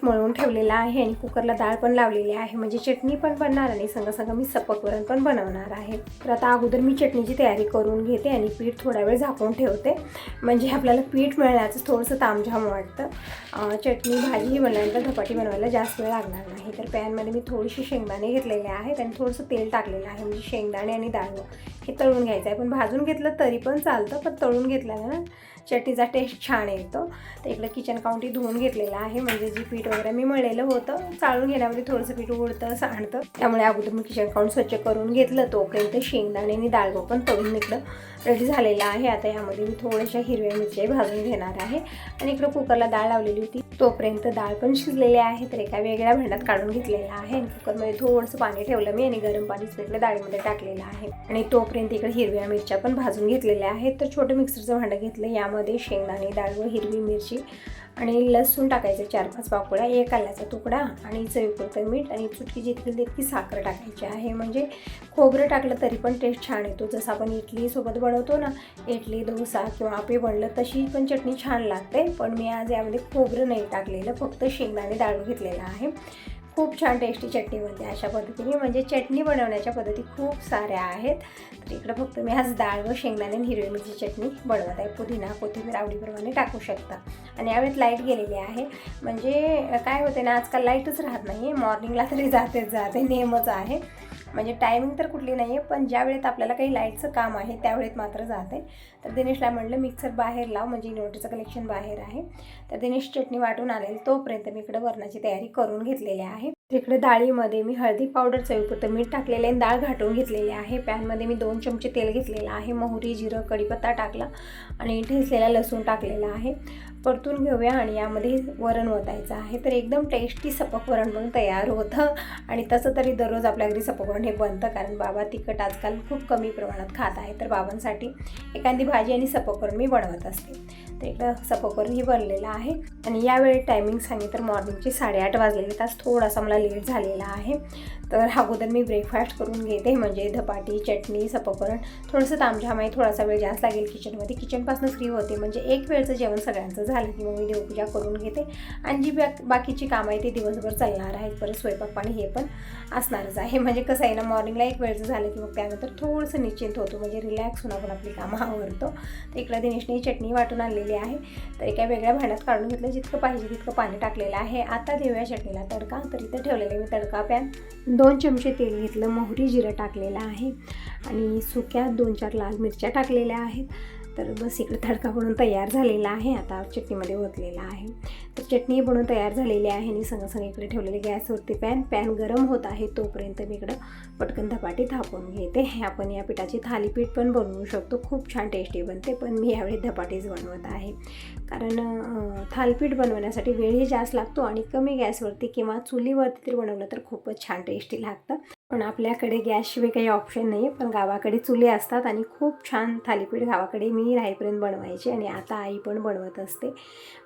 पीठ मळून ठेवलेलं आहे आणि कुकरला डाळ पण लावलेली आहे. म्हणजे चटणी पण बनणार आणि संग संग मी सपक वरण पण बनवणार आहे. तर आता अगोदर मी चटणीची तयारी करून घेते आणि पीठ थोडा वेळ झाकून ठेवते. म्हणजे आपल्याला पीठ मिळण्याचं थोडंसं तामझाम वाटतं. चटणी भाजी बनल्यानंतर धपाटी बनवायला जास्त वेळ लागणार नाही. तर पॅनमध्ये मी थोडीशी शेंगदाणे घेतलेले आहेत आणि थोडंसं तेल टाकलेलं आहे. म्हणजे शेंगदाणे आणि डाळ. की तळून घ्यायचं आहे पण भाजून घेतलं तरी पण चालतं पण तळून घेतल्यानं ना चटणीचा टेस्ट छान येतो. तर इकडं किचन काउंटी धुवून घेतलेलं आहे. म्हणजे जी पीठ वगैरे मी मळलेलं होतं चाळून घेण्यामध्ये थोडंसं पीठ उडतं सांडतं. त्यामुळे अगोदर मी किचन काउंट स्वच्छ करून घेतलं. तोपर्यंत शेंगदाणे आणि डाळगो पण तळून इकडं रेडी झालेलं आहे. आता यामध्ये मी थोड्याशा हिरव्या मिरच्या भाजून घेणार आहे. आणि इकडं कुकरला डाळ लावलेली होती. तोपर्यंत डाळ पण शिजलेली आहे तर एका वेगळ्या भांड्यात काढून घेतलेलं आहे आणि कुकरमध्ये थोडंसं पाणी ठेवलं मी आणि गरम पाणी इकडे डाळीमध्ये टाकलेलं आहे. आणि तोपर्यंत इकडे हिरव्या मिरच्या पण भाजून घेतलेल्या आहेत. तर छोटं मिक्सरचं भांडं घेतलं यामध्ये शेंगदाणे डाळ व हिरवी मिरची आणि लसूण टाकायचं चार पाच पाकोळ्या एक आल्याचा तुकडा आणि चवीपुरतं मीठ आणि चुटकी जितकी तितकी साखर टाकायची आहे. म्हणजे खोबरं टाकलं तरी पण टेस्ट छान येतो. जसं आपण इडलीसोबत बनवतो ना इडली डोसा किंवा आपे बनलं तशी पण चटणी छान लागते. पण मी आज यामध्ये खोबरं नाही टाकलेलं फक्त शेंगदाणे डाळू घेतलेलं आहे. खूप छान टेस्टी चटणी बनते अशा पद्धतीने. म्हणजे चटणी बनवण्याच्या पद्धती खूप साऱ्या आहेत. तर इकडं फक्त मी आज डाळ व शेंगदाणे हिरवी मिरची चटणी बनवत आहे. पुदिना कोथिंबीर आवडीप्रमाणे टाकू शकता. आणि यावेळेत लाइट गेलेली आहे. म्हणजे काय होते ना आजकाल लाईटच राहत नाही मॉर्निंगला तरी जातेच जाते नेहमच आहे. म्हणजे टायमिंग तर कुठली नाही आहे पण ज्या वेळेत आपल्याला काही लाईटचं काम आहे त्यावेळेत मात्र जाते. तर दिनेशला म्हणलं मिक्सर बाहेर लाव म्हणजे इन्व्हर्टरचं कलेक्शन बाहेर आहे. तर दिनेश चटणी वाटून आणेल तोपर्यंत मी इकडं वरणाची तयारी करून घेतलेली आहे. तिकडे डाळीमध्ये मी हळदी पावडर चवीपुरतं मीठ टाकलेलं आहे डाळ घाटून घेतलेली आहे. पॅनमध्ये मी दोन चमचे तेल घेतलेलं आहे मोहरी जिरं कढीपत्ता टाकला आणि ठेचलेला लसूण टाकलेला आहे. परतून घेऊया आणि यामध्ये वरण ओतायचं आहे. तर एकदम टेस्टी सपक वरण तयार होतं. आणि तसं तरी दररोज आपल्या घरी सपक वरण हे बनतं कारण बाबा तिखट आजकाल खूप कमी प्रमाणात खात आहे. तर बाबांसाठी एखादी भाजी आणि सपक वरण मी बनवत असते. तर एकदा सपक वरण ही बनलेलं आहे. आणि यावेळी टायमिंग सांगितलं तर मॉर्निंगचे साडेआठ वाजलेले तास थोडासा मला लेट झालेला आहे. तर अगोदर मी ब्रेकफास्ट करून घेते म्हणजे धपाटी चटणी सपकवरण थोडंसं तामझाम आहे थोडासा वेळ जास्त लागेल किचनमध्ये किचनपासून फ्री होते म्हणजे एक वेळचं जेवण सगळ्यांचं झालं की मग मी देवपूजा करून घेते. आणि जी बॅक बाकीची कामं आहे ती दिवसभर चालणार आहेत. परत स्वयंपाक पाणी हे पण असणारच आहे. म्हणजे कसं आहे ना मॉर्निंगला एक वेळचं झालं की मग त्यानंतर थोडंसं निश्चिंत होतो. म्हणजे रिलॅक्स होऊन आपण आपली कामं आवडतो तर इकडं दिनेशने चटणी वाटून आणलेली आहे. तर एका वेगळ्या भांड्यात काढून घेतलं. जितकं पाहिजे तितकं पाणी टाकलेलं आहे. आता देऊया चटणीला तडका. तर इथं ठेवलेलं मी तडका पॅन. दोन चमचे तेल घेतलं. मोहरी जिरं टाकलेलं आहे. आणि सुक्या दोन चार लाल मिरच्या टाकलेल्या आहेत. तर बस इकडे तडका बनून तयार झालेला आहे. आता चटणीमध्ये ओतलेला आहे. तर चटणी बनवून तयार झालेली आहे आणि संग इकडे ठेवलेले गॅसवरती पॅन पॅन गरम होत आहे तोपर्यंत मी इकडं पटकन धपाटी थापून घेते. आपण या पिठाची थालीपीठ पण बनवू शकतो. खूप छान टेस्टी बनते पण मी यावेळी धपाटीच बनवत आहे. कारण थालीपीठ बनवण्यासाठी वेळही जास्त लागतो आणि कमी गॅसवरती किंवा चुलीवरती तरी बनवलं तर खूपच छान टेस्टी लागतं. पण आपल्याकडे गॅसशिवाय काही ऑप्शन नाही आहे पण गावाकडे चुले असतात आणि खूप छान थालीपीठ गावाकडे मी राहीपर्यंत बनवायची आणि आता आई पण बनवत असते.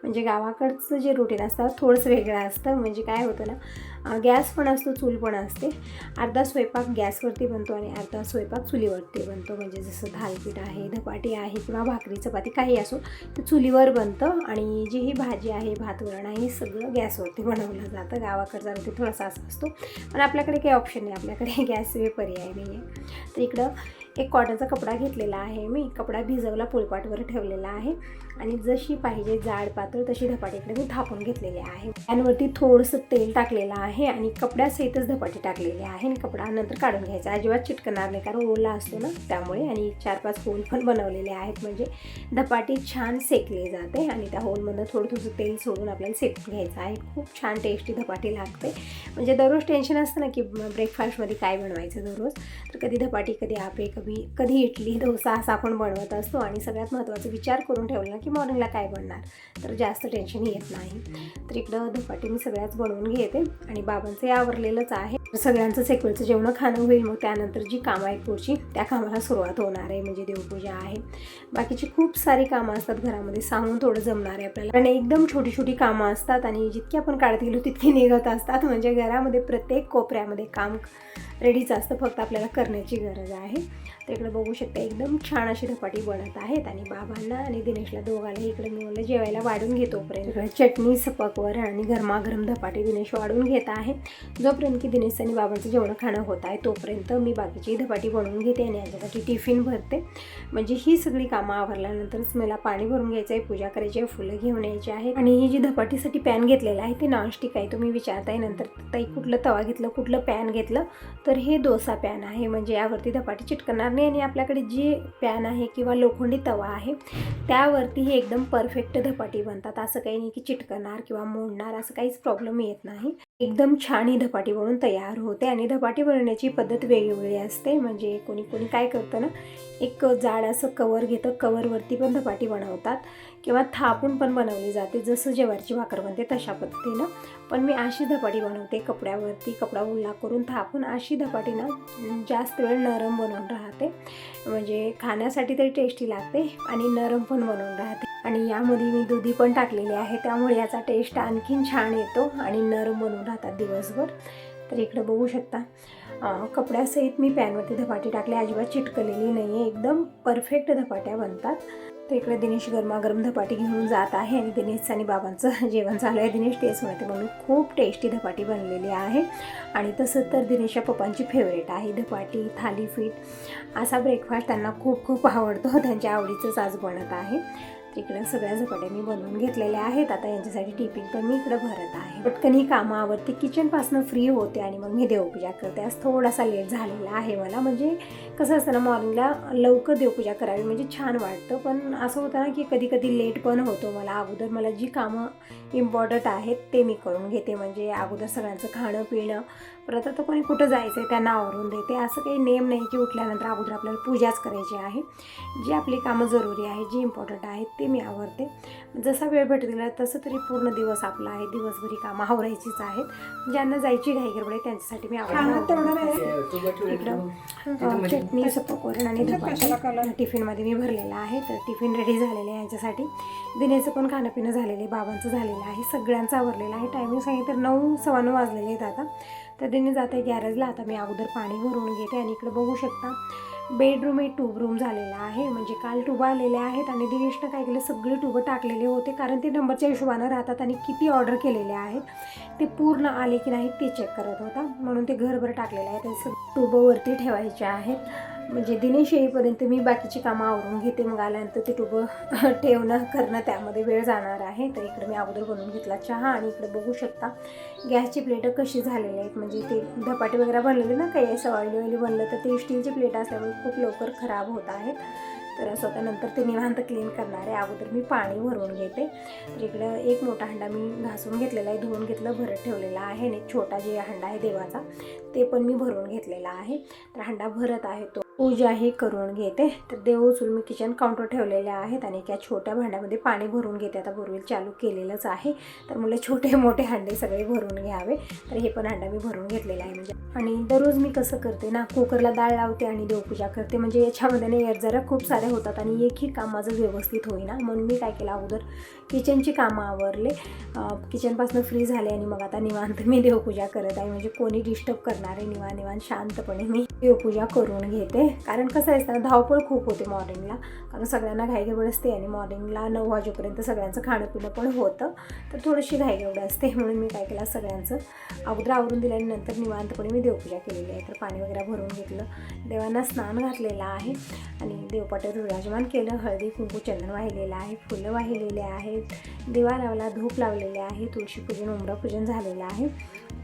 म्हणजे गावाकडचं जे रुटीन असतं थोडंसं वेगळं असतं. म्हणजे काय होतं ना गॅस पण असतो चूल पण असते. अर्धा स्वयंपाक गॅसवरती बनतो आणि अर्धा स्वयंपाक चुलीवरती बनतो. म्हणजे जसं थालीपीठ आहे धपाटी आहे किंवा भाकरी चपाती काही असो ते चुलीवर बनतं आणि जी ही भाजी आहे भात वरण आहे हे सगळं गॅसवरती बनवलं जातं. गावाकडचा रुटीन थोडासा असा असतो. पण आपल्याकडे काही ऑप्शन नाही. आपल्याकडे गॅसवे पर्याय नाही आहे तर इकडं एक कॉटनचा कपडा घेतलेला आहे मी. कपडा भिजवला पोळपाटवर ठेवलेला आहे. आणि जशी पाहिजे जाड पातळ तशी धपाटीकडे मी थापून घेतलेली आहे. पॅनवरती थोडंसं तेल टाकलेलं आहे आणि कपड्यासहितच धपाटी टाकलेली आहे आणि कपडा नंतर काढून घ्यायचा. अजिबात चिटकणार नाही कारण ओला असतो ना त्यामुळे आणि चार पाच होल पण बनवलेले आहेत. म्हणजे धपाटी छान सेकली जाते आणि त्या होलमधनं थोडं थोडंसं तेल सोडून आपल्याला सेकून घ्यायचं आहे. खूप छान टेस्टी धपाटी लागते. म्हणजे दररोज टेन्शन असतं ना की ब्रेकफास्टमध्ये काय बनवायचं दररोज? तर कधी धपाटी कधी आपे कधी कधी इडली डोसा असा आपण बनवत असतो आणि सगळ्यात महत्त्वाचा विचार करून ठेवला की मॉर्निंगला काय बनणार? तर जास्त टेन्शन येत नाही. तर इकडं धपाटी मी सगळ्याच बनवून घेते आणि बाबांचं आवरलेलंच आहे. सगळ्यांचं सगळ्यांचंच एक वेळचं जेवण खाणं होईल मग त्यानंतर जी कामं आहेत पुढची त्या कामाला सुरुवात होणार आहे म्हणजे देवपूजा आहे. बाकीची खूप सारी कामं असतात घरामध्ये सांगून थोडं जमणार आहे आपल्याला. आणि एकदम छोटी छोटी कामं असतात आणि जितकी आपण काढत गेलो तितकी निघत असतात. म्हणजे घरामध्ये प्रत्येक कोपऱ्यामध्ये काम रेडीच असतं फक्त आपल्याला करण्याची गरज आहे. तर इकडे बघू शकता एकदम छान अशी धपाटी बनत आहेत आणि बाबांना आणि दिनेशला दोघांना इकडे मिळवलं जेवायला वाढून घेतोपर्यंत इकडे चटणी सपकवर आणि गरमागरम धपाटी दिनेश वाढून घेत आहे. जोपर्यंत की दिनेश आणि बाबांचं जेवढं खाणं होत आहे तोपर्यंत मी बाकीची धपाटी बनवून घेते आणि याच्यासाठी टिफिन भरते. म्हणजे ही सगळी कामं आवरल्यानंतरच मला पाणी भरून घ्यायचं आहे पूजा करायची आहे फुलं घेऊन यायची आहे आणि ही जी धपाटीसाठी पॅन घेतलेलं आहे ते नॉनस्टिक आहे. तुम्ही विचारताय नंतर ताई कुठलं तवा घेतलं कुठलं पॅन घेतलं तर हे डोसा पॅन आहे. म्हणजे यावरती धपाटी चिटकणार नाही आणि आपल्याकडे जी पॅन आहे किंवा लोखंडी तवा आहे त्यावरती हे एकदम परफेक्ट धपाटी बनतात. असं काही नाही की चिटकणार किंवा मोडणार असं काहीच प्रॉब्लेम येत नाही. एकदम छान ही धपाटी बनवून तयार होते आणि धपाटी बनवण्याची पद्धत वेगवेगळी असते. म्हणजे कोणी कोणी काय करतं ना एक जाड असं कवर घेतं कवरवरती पण धपाटी बनवतात किंवा थापून पण बनवली जाते जसं जेवारची भाकर बनते तशा पद्धतीनं. पण मी अशी धपाटी बनवते कपड्यावरती कपडा उल्ला करून थापून अशी धपाटीनं जास्त वेळ नरम बनवून राहते. म्हणजे खाण्यासाठी तरी टेस्टी लागते आणि नरम पण बनवून राहते. आणि यामध्ये मी दुधी पण टाकलेली आहे त्यामुळे याचा टेस्ट आणखीन छान येतो आणि नरम बनवून राहतात दिवसभर. तर इकडं बघू शकता. कपड्यासहित मी पॅनवरती धपाटी टाकली. अजिबात चिटकलेली नाही आहे एकदम परफेक्ट धपाट्या बनतात. तर इकडे दिनेश गरमागरम धपाटी घेऊन जात आहे आणि दिनेश आणि बाबांचं जेवण चालू आहे. दिनेश तेच म्हणते म्हणून खूप टेस्टी धपाटी बनलेली आहे. आणि तसं तर दिनेशच्या पप्पांची फेवरेट आहे धपाटी थालीपीठ. असा ब्रेकफास्ट त्यांना खूप खूप आवडतो. त्यांच्या आवडीचंच आज बनत आहे. इकडं सगळ्या झपाट्या मी बनवून घेतलेल्या आहेत. आता यांच्यासाठी टिफिन पण मी इकडं भरत आहे. पटकन ही कामं आवडते किचनपासून फ्री होते आणि मग मी देवपूजा करते. आज थोडासा लेट झालेला आहे मला. म्हणजे कसं असतं ना मॉर्निंगला लवकर देवपूजा करावी म्हणजे छान वाटतं. पण असं होतं ना की कधी कधी लेट पण होतो मला. अगोदर मला जी कामं इम्पॉर्टंट आहेत ते मी करून घेते. म्हणजे अगोदर सगळ्यांचं खाणं पिणं परत आता कोणी कुठं जायचं आहे त्यांना आवरून देते. असं काही नेम नाही की उठल्यानंतर अगोदर आपल्याला पूजाच करायची आहे. जी आपली कामं जरुरी आहे जी इम्पॉर्टंट आहेत ते मी आवडते जसा वेळ भेटेल तसं तरी पूर्ण दिवस आपला आहे. दिवसभरी कामं आवरायचीच आहेत. ज्यांना जायची घाई गडबड आहे त्यांच्यासाठी मी आवडते इकडं अं, चटणी सपकवरण आणि धपाटे. टिफिनमध्ये मी भरलेला आहे. तर टिफिन रेडी झालेले आहे यांच्यासाठी. दिनेचं पण खाणं पिणं झालेलं आहे. बाबांचं झालेलं आहे. सगळ्यांचं आवरलेलं आहे. टायमिंग सांगितलं तर नऊ सव्वा नऊ वाजलेले आहेत आता. तर दिने जाते गॅरेजला. आता मी अगोदर पाणी भरून घेते आणि इकडे बघू शकता बेडरूम हे ट्यूब रूम झालेला आहे. म्हणजे काल ट्यूब आलेले आहेत आणि दिनेशनं काय केलं सगळे ट्यूबं टाकलेले होते कारण ते नंबरच्या हिशोबानं राहतात आणि किती ऑर्डर केलेले आहेत ते पूर्ण आले की नाही ते चेक करत होता. म्हणून ते घरभर टाकलेले आहे ते ट्यूबवरती ठेवायचे आहेत. म्हणजे दिनेश येईपर्यंत मी बाकीची कामं आवरून घेते. मग आल्यानंतर ते टुबं ठेवणं करणं त्यामध्ये वेळ जाणार आहे. तर इकडे मी अगोदर बनवून घेतला चहा आणि इकडे बघू शकता गॅसची प्लेटं कशी झालेली आहेत. म्हणजे ते धपाटे वगैरे बनलेले ना काही असं ऑइली ऑइली बनलं तर ते स्टीलची प्लेट असल्यामुळे खूप लवकर खराब होत आहेत. तर असं होतं नंतर ते निवांत क्लीन करणार आहे. अगोदर मी पाणी भरून घेते. तर इकडं एक मोठा हंडा मी घासून घेतलेला आहे धुवून घेतलं भरत ठेवलेला आहे. आणि एक छोटा जे हंडा आहे देवाचा ते पण मी भरून घेतलेला आहे. तर हंडा भरत आहे तो. पूजाही करून घेते. तर देव उचलून मी किचन काउंटर ठेवलेल्या आहेत आणि एका छोट्या भांड्यामध्ये पाणी भरून घेते. आता बोरवेल चालू केलेलंच आहे. तर मला छोटे मोठे हांडे सगळे भरून घ्यावे. तर हे पण हांडा मी भरून घेतलेला आहे म्हणजे. आणि दररोज मी कसं करते ना कुकरला डाळ लावते आणि देवपूजा करते. म्हणजे याच्यामध्ये ना जरा खूप साऱ्या होतात आणि एकही काम माझं व्यवस्थित होईना. म्हणून मी काय केलं अगोदर किचनची कामं आवरले. किचनपासून फ्री झाले आणि मग आता निवांत मी देवपूजा करत आहे. म्हणजे कोणी डिस्टर्ब करणारे निवान निवान शांतपणे मी देवपूजा करून घेते. कारण कसं असतं ना धावपळ खूप होते मॉर्निंगला कारण सगळ्यांना घाईगडबड असते आणि मॉर्निंगला नऊ वाजेपर्यंत सगळ्यांचं खाणं पिणं पण होतं. तर थोडीशी घाईगडबड असते म्हणून मी काय केलं सगळ्यांचं अगोदर आवरून दिलं आणि नंतर निवांतपणे मी देवपूजा केलेली आहे. तर पाणी वगैरे भरून घेतलं. देवांना स्नान घातलेलं आहे आणि देवपाट्यावर विराजमान केलं. हळदी कुंकू चंदन वाहिलेलं आहे फुलं वाहिलेले आहेत. दिवा लावला धूप लावलेले आहे तुळशीपूजन उमरापूजन झालेलं आहे.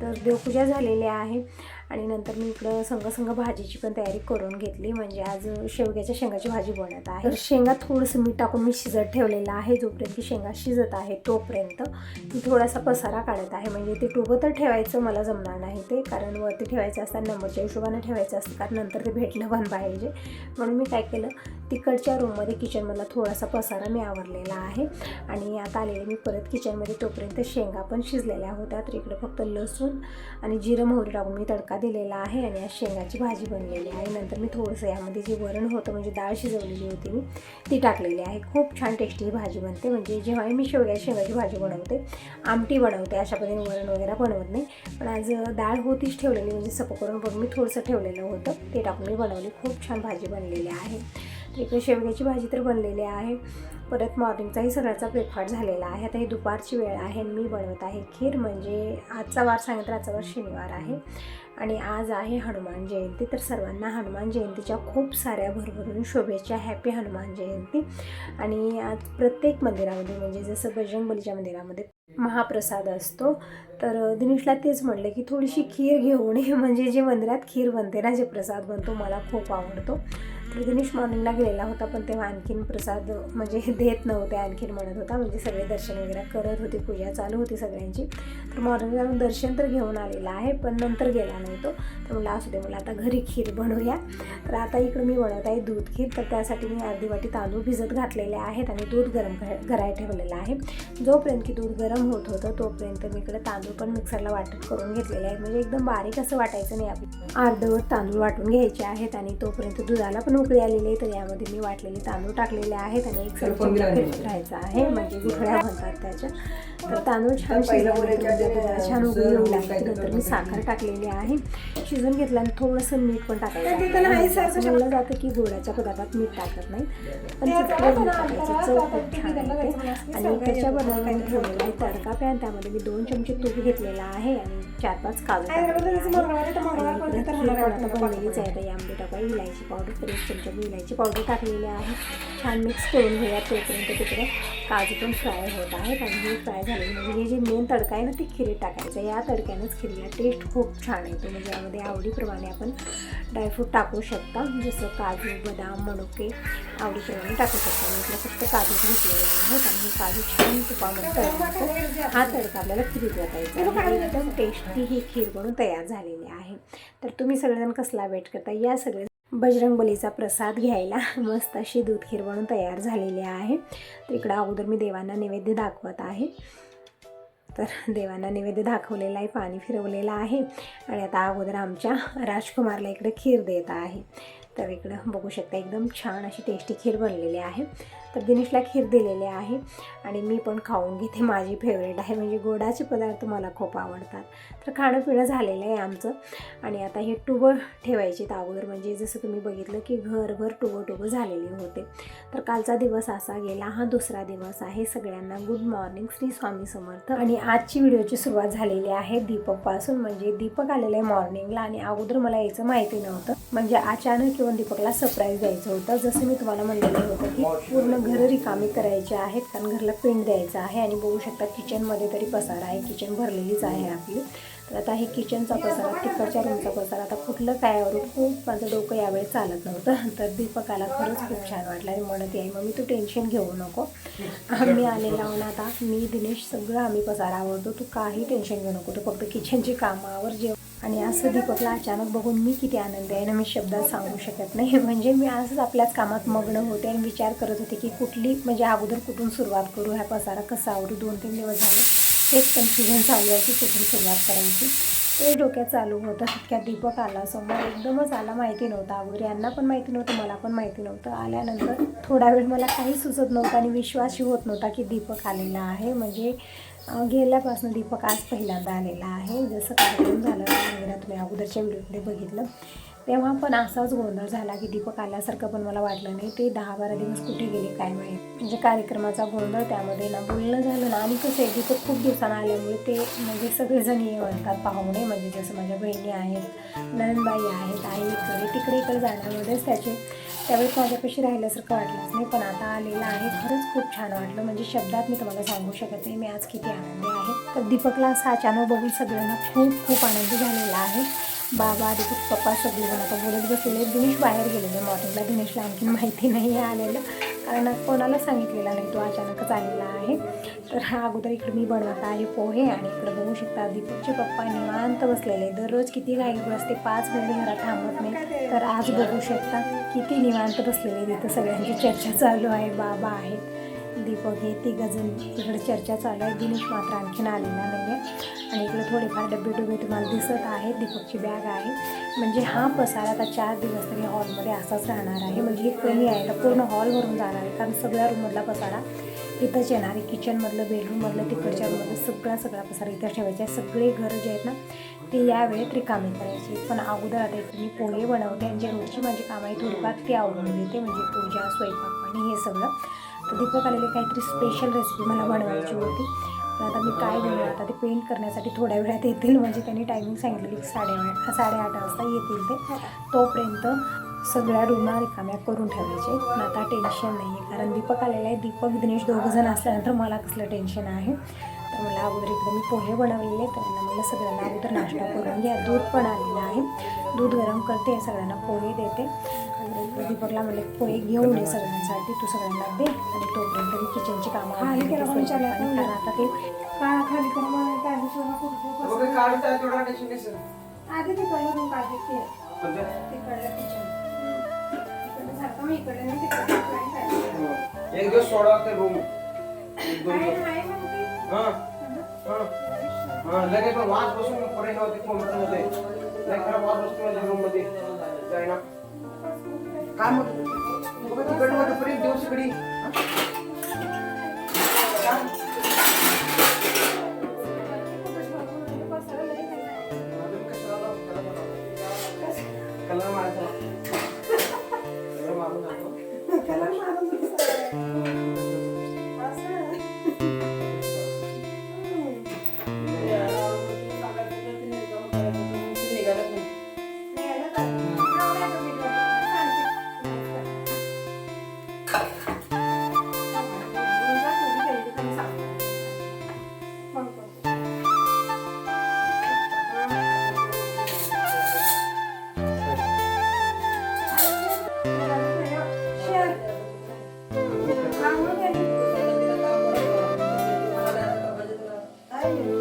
तर देवपूजा झालेली आहे आणि नंतर मी इकडं संग संग भाजीची पण तयारी करून घेतली. म्हणजे आज शेवग्याच्या शेंगाची भाजी बनत आहे. तर शेंगा थोडंसं मीठ टाकून मी शिजत ठेवलेलं आहे. जोपर्यंत की शेंगा शिजत आहे तोपर्यंत मी थोडासा पसारा काढत आहे. म्हणजे ते टुबं तर ठेवायचं मला जमणार नाही ते कारण वरती ठेवायचं असतात नंबरच्या हिशोबानं ठेवायचं असतं कारण नंतर ते भेटलं पण पाहिजे. म्हणून मी काय केलं तिकडच्या रूममध्ये किचनमधला थोडासा पसारा मी आवरलेला आहे आणि आता आलेले मी परत किचनमध्ये तोपर्यंत शेंगा पण शिजलेल्या होत्या. तर इकडे फक्त लसूण आणि जिरं मोहरी टाकून मी तडका दिलेला आहे आणि आज शेंगाची भाजी बनलेली आहे. नंतर मी थोडंसं यामध्ये जे वरण होतं म्हणजे डाळ शिजवलेली होती मी ती टाकलेली आहे. खूप छान टेस्टी भाजी बनते. म्हणजे जेव्हाही मी शेवग्या शेंगाची भाजी बनवते आमटी बनवते अशा पद्धतीने वरण वगैरे बनवत नाही. पण आज डाळ होतीच ठेवलेली म्हणजे सपो करून पण मी थोडंसं ठेवलेलं होतं. ते टाकून मी बनवली. खूप छान भाजी बनलेली आहे. इकडे शेवग्याची भाजी तर बनलेली आहे. परत मॉर्निंगचाही सगळ्याचा ब्रेकफास्ट झालेला आहे. आता ही दुपारची वेळ आहे. आणि मी बनवत आहे खीर. म्हणजे आजचा वार सांगितलं आजचा वार शनिवार आहे. आणि आज आहे हनुमान जयंती तर सर्वांना हनुमान जयंतीच्या खूप साऱ्या भरभरून शोभेच्या हॅपी हनुमान जयंती. आणि आज प्रत्येक मंदिरामध्ये म्हणजे जसं बजरंगबलीच्या मंदिरामध्ये महाप्रसाद असतो तर दिनेशला तेच म्हणलं की थोडीशी खीर घेऊन ये. म्हणजे जे मंदिरात खीर बनते ना जे प्रसाद बनतो मला खूप आवडतो. गणेश मॉर्निंगला गेलेला होता पण तेव्हा आणखीन प्रसाद म्हणजे देत नव्हते आणखीन म्हणत होता. म्हणजे सगळे दर्शन वगैरे करत होते पूजा चालू होती सगळ्यांची. तर मॉर्निंगला दर्शन तर घेऊन आलेला आहे पण नंतर गेला नाही तो. तर मला असू दे मला आता घरी खीर बनवूया. तर आता इकडं मी बनवत आहे दूध खीर. तर त्यासाठी मी अर्धी वाटी तांदूळ भिजत घातलेले आहेत आणि दूध गरम घराय ठेवलेलं आहे. जोपर्यंत की दूध गरम होत होतं तोपर्यंत मी इकडे तांदूळ पण मिक्सरला वाटप करून घेतलेले आहेत म्हणजे एकदम बारीक असं वाटायचं नाही आपलं अर्धवट तांदूळ वाटून घ्यायचे आहेत आणि तोपर्यंत दुधाला पण उकळी आलेली आहे तर यामध्ये मी वाटलेले तांदूळ टाकलेले आहेत आणि एक पीठ राहायचं आहे म्हणजे गुठळ्या म्हणतात त्याच्या. तर तांदूळ छान शिजल्यानंतर छान उकळी येऊ लागते नंतर मी साखर टाकलेली आहे. शिजून घेतल्यानंतर थोडंसं मीठ पण टाकायचं म्हणलं जातं की गोडाच्या पदार्थात मीठ टाकत नाही. पण चटकन मीठ टाकायचं चव खूप छान येते आणि त्याच्या बनवून मी ठेवलेला आहे तडका पॅन त्यामध्ये मी दोन चमचे तूप घेतलेला आहे आणि चार पाच काजू बनलेलीच आहे. तर यामध्ये टाका इलायची पावडर तर एक चमचा मी इलायची पावडर टाकलेली आहे. छान मिक्स करून घेऊया तोपर्यंत तिकडे काजू पण फ्राय होत आहेत आणि हे फ्राय झालेली म्हणजे हे जे मेन तडका आहे ना ते खिरीत टाकायचं. या तडक्यानंच खिरीला टेस्ट खूप छान येतो. म्हणजे यामध्ये आवडीप्रमाणे आपण ड्रायफ्रूट टाकू शकता. जसं काजू बदाम मनुके आवडीप्रमाणे टाकू शकता. मी फक्त काजू घेतलेले आहेत आणि हो, हे काजू छान तुपामध्ये तळतो हा तडका आपल्याला खिरीत वाटायचा आणि म्हणजे एकदम टेस्टी ही खीर बनून तयार झालेली आहे. तर तुम्ही सगळेजण कसला वेट करता? या सगळे बजरंगबलीचा प्रसाद घ्यायला मस्त अशी दूध खीर बनून तयार झालेली आहे. तर इकडं अगोदर मी देवांना नैवेद्य दाखवत आहे. तर देवांना नैवेद्य दाखवलेला आहे पाणी फिरवलेलं आहे आणि आता अगोदर आमच्या राजकुमारला इकडे खीर देत आहे. तर इकडं बघू शकता एकदम छान अशी टेस्टी खीर बनलेली आहे. तर गिनीशला खीर दिलेली आहे आणि मी पण खाऊन घेते. माझी फेवरेट आहे. म्हणजे गोडाचे पदार्थ मला खूप आवडतात. तर खाणं पिणं झालेलं आहे आमचं. आणि आता हे टुबं ठेवायचे तर अगोदर. म्हणजे जसं तुम्ही बघितलं की घरभर टुबं टुबं झालेले होते. तर कालचा दिवस असा गेला. हा दुसरा दिवस आहे. सगळ्यांना गुड मॉर्निंग श्री स्वामी समर्थ. आणि आजची व्हिडिओची सुरुवात झालेली आहे दीपकपासून. म्हणजे दीपक आलेलं आहे मॉर्निंगला आणि अगोदर मला यायचं माहिती नव्हतं. म्हणजे अचानक किंवा दीपकला सरप्राईज द्यायचं होतं. जसं मी तुम्हाला म्हणलेलं होतं की पूर्ण घर रिकामी करायचे आहेत कारण घरला पेंट द्यायचं आहे आणि बघू शकता किचनमध्ये तरी पसारा आहे किचन भरलेलीच आहे आपली. तर आता हे किचनचा पसारा तिकडच्या रूमचा पसारा आता कुठलं काय आवरून खूप माझं डोकं यावेळी चालत नव्हतं. तर दीपकाला खरंच खूप छान वाटलं आणि म्हणत आहे मग मी तू टेन्शन घेऊ नको. आम्ही आलेला आहोत आता. मी दिनेश सगळं आम्ही पसारा आवडतो तू काही टेन्शन घेऊ नको. तू फक्त किचनची कामावर जेव. आणि असं दीपकला अचानक बघून मी किती आनंदी आहे ना मी शब्दात सांगू शकत नाही. म्हणजे मी असंच आपल्याच कामात मग्न होते आणि विचार करत होते की कुठली म्हणजे अगोदर कुठून सुरुवात करू ह्या पसारा कसा आवडू दोन तीन दिवस झाले. हेच कन्फ्युजन चालू आहे की कुठून सुरुवात करायची. ते डोक्यात चालू होतं तितक्यात दीपक आला. समोर एकदमच आला माहिती नव्हता अगोदर. यांना पण माहिती नव्हतं मला पण माहिती नव्हतं. आल्यानंतर थोडा वेळ मला काही सुचत नव्हतं आणि विश्वासही होत नव्हता की दीपक आलेला आहे. म्हणजे गेल्यापासून दीपक आज पहिल्यांदा आलेला आहे. जसं कार्यक्रम झालं मंदिरात तुम्ही अगोदरच्या व्हिडिओमध्ये बघितलं तेव्हा पण असाच गोंधळ झाला की दीपक आल्यासारखं पण मला वाटलं नाही. ते दहा बारा दिवस कुठे गेले काय माहीत? म्हणजे कार्यक्रमाचा गोंधळ त्यामध्ये ना बोलणं झालं ना. आणि कसं आहे दीपक खूप दिवसानं आल्यामुळे ते म्हणजे सगळेजण ये म्हणतात पाहुणे म्हणजे जसं माझ्या बहिणी आहेत नंदबाई आहेत आई इकडे तिकडे इकडे जाण्यामध्येच त्याचे त्यावेळेस माझ्यापाशी राहिल्यासारखं वाटलंच नाही पण आता आलेलं आहे. खरंच खूप छान वाटलं. म्हणजे शब्दात मी तुम्हाला सांगू शकत नाही मी आज किती आनंदी आहे. तर दीपकला असा अचानक बघून सगळ्यांना खूप खूप आनंद झालेला आहे. बाबा दीपक पप्पा सगळेजण आता बोलत बसलेले दिनेश बाहेर गेलेले मॉर्निंगला दिनेशला आणखीन माहिती नाही आहे आलेलं. कारण कोणाला सांगितलेला नाही तो अचानकच आलेला आहे. तर हा अगोदर इकडे मी बनवत आहे पोहे आणि इकडे बघू शकता दीपकचे पप्पा निवांत बसलेले दररोज किती घाई बसते पाच मिनिट घरात थांबत नाही. तर आज बघू शकता किती निवांत बसलेले तिथं सगळ्यांची चर्चा चालू आहे बाबा आहेत. दीपक हे तिघंजण इकडे चर्चा चालू आहे. दिनेश मात्र आणखीन आलेला नाही आहे आणि इकडे थोडेफार डबे डुबे तुम्हाला दिसत आहेत दीपकची बॅग आहे. म्हणजे हा पसार आता चार दिवस तरी हॉलमध्ये असाच राहणार आहे. म्हणजे हे कमी आहे. तर पूर्ण हॉल भरून जाणार आहे. कारण सगळ्या रूममधला पसारा इथंच येणार आहे. किचनमधलं बेडरूममधलं तिकडच्या रूममधलं सगळा सगळा पसारा इथं ठेवायचा आहे. सगळे घरं जे आहेत ना ते यावेळेत रिकामे करायचे. पण अगोदर आता इथे मी पोहे बनवते आणि जे रोजची माझी कामं आहे थोडीफार ते आवडून देते म्हणजे पूजा स्वयंपाक आणि हे सगळं. दीपक आलेले काहीतरी स्पेशल रेसिपी मला बनवायची होती. पण आता मी काय बनवू आता ते पेंट करण्यासाठी थोड्या वेळात येतील. म्हणजे त्यांनी टायमिंग सांगितलेली साडेआठ साडेआठ वाजता येतील ते. तोपर्यंत सगळ्या रूमा रिकाम्या करून ठेवायचे. पण आता टेन्शन नाही आहे कारण दीपक आलेला आहे. दीपक दिनेश दोघंजण असल्यानंतर मला कसलं टेन्शन आहे? तर मला अगोदर इकडे मी पोहे बनवलेले तर त्यांना मला सगळ्यांना अगोदर नाश्ता करून घ्या. दूध पण आलेलं आहे. दूध गरम करते. सगळ्यांना पोहे देते. दीपकला म्हणले पोहे घेऊन ये सगळ्यांसाठी तू सगळ्यांना दे आणि तोपर्यंत मी किचनची कामं खाली करा. कोणी? आता ते का खाली करा मला आधी तिकडलं रूम काढली ते? तिकडलं किचन इकडलं सारखं मी इकडलं नाही तिकडलं. एक दिवस सोडा ते रूम. हा. हा. हा. लगेच पण वास बसून पडेल होते कोणतं मध्ये वास बसतो माझ्या रूममध्ये. जाय ना. काय मग बघा तिकडे मध्ये पडेल दिवस इकडे दूध